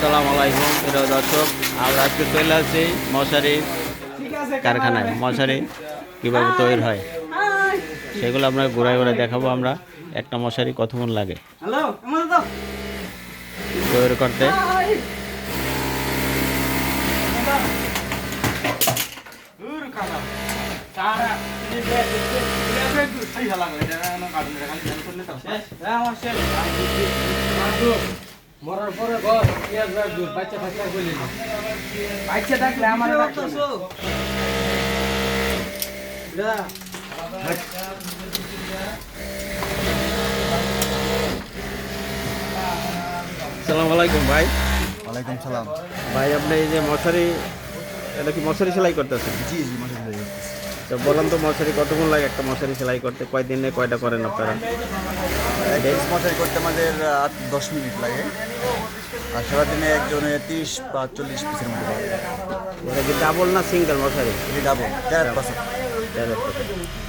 সালাম আলাইকুম প্রিয় দর্শক আমরা আজকে চলে আসছি মশারি কারখানায়। মশারি কীভাবে তৈরি হয়? সেগুলো আমরা ঘুরাই ঘুরে দেখাবো আমরা। একটা মশারি কত মন লাগে তৈরি করতে দূর খালা সারা এই যে এই যে দূর সেই হালা করে এটা না কাটুন খালি জান করলে তো শেষ হ্যাঁ আমার শেষ মরার পরে ঘর পেঁয়াজ রাখব বাচ্চা ফাচ্চা বলে না বাচ্চা ডাকলে আমার সালাম আলাইকুম ভাই। ওয়ালাইকুম সালাম। ভাই আপনি এই যে মশারি এটা কি মশারি সেলাই করতেছেন? জি জি মাসে দিলে তো বললাম তো মশারি কতক্ষণ লাগে একটা মশারি সেলাই করতে? কয়দিনে কয়টা করেন আপনারা? এক মশাই করতে আমাদের আট দশ মিনিট লাগে। আর সারাদিনে একজনে তিরিশ বা চল্লিশ পিসের মতো পাবে এটা কি ডাবল না সিঙ্গেল মশারি? ডাবল চার পাশে তেরো।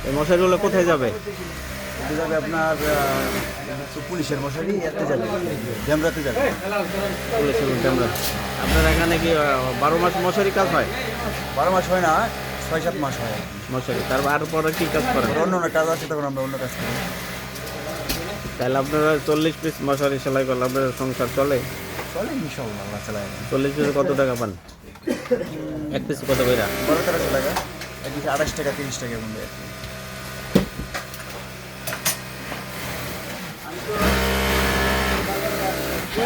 এই মশারিগুলো কোথায় যাবে? এটি যাবে আপনার পুলিশের মশারি এতে যাবে। ড্যামরাতে যাবে। পুলিশের মধ্যে আমরা। আপনার এখানে কি বারো মাস মশারি কাজ হয়? বারো মাস হয় না ছয় সাত মাস হয়। মশারি। তারপর পরে কি কাজ করেন? অন্য অন্য কাজ আছে তখন আমরা অন্য কাজ করি। তাহলে আপনারা চল্লিশ পিস মশারি সেলাই করলে আপনার সংসার চলে? চলে ইনশাল্লাহ চালায়। চল্লিশ পিসে কত টাকা পান? এক পিস কত কইরা বারো তেরোশো টাকা এক পিসে আঠাশ টাকা তিরিশ টাকা মধ্যে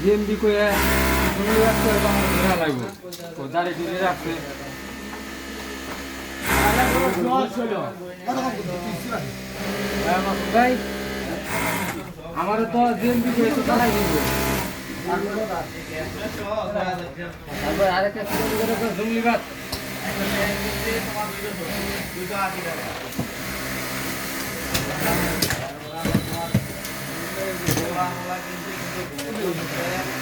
জিএমবি কয়ে শুনে রাখতে হবে আমার ঘোরা লাগবে। ও দাঁড়িয়ে আমার তো জিএমবি কয়ে তো চালাই দিব। আরেকটা বাদ Deus.